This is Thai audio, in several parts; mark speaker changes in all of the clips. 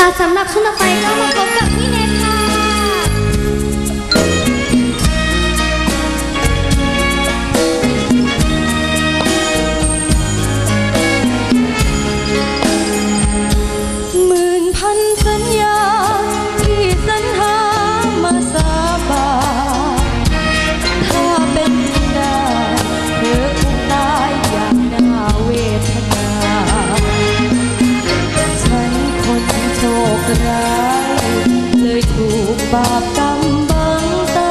Speaker 1: ค่ะสำหรับช่วงต่อไปก็มาพบกับพี่เนทค่ะ
Speaker 2: บาปกรรมบังตา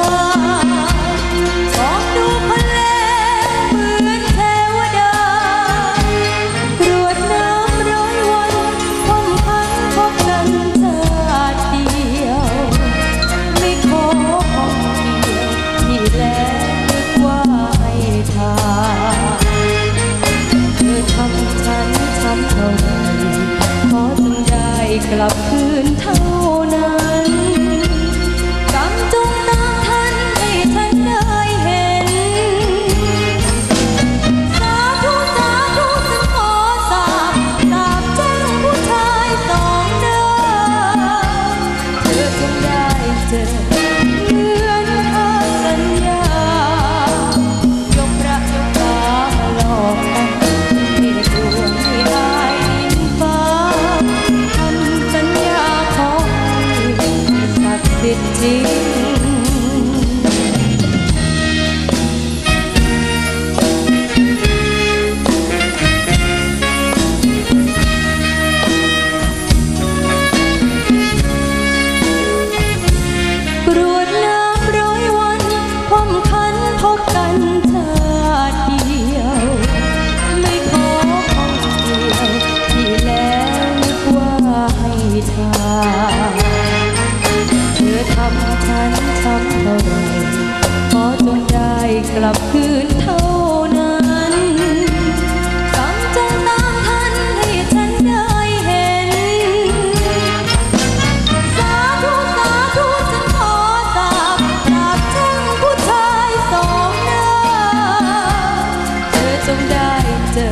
Speaker 2: มองดูคนเลเหมือนเทวดากรวดน้ำร้อยวันคมพันพบกันชาติเดียว ไม่ขอของเดียวที่แล้วนึกว่าให้ทานเธอทำฉันช้ำเท่าไรขอจงได้กลับคืนเท่า ศักดิ์สิทธิ์จริงกรวดน้ำร้อยวันความคันพบกันชาเดียวไม่ขอของำฉันช้ำเท่าไรขอจงได้กลับคืนเท่านั้นกำจงตามทันให้ฉันได้เห็น สาธุสาธุฉันขอสาบสาบแช่งผู้ชายสองหน้าเธอจงได้เจอ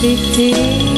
Speaker 2: C'était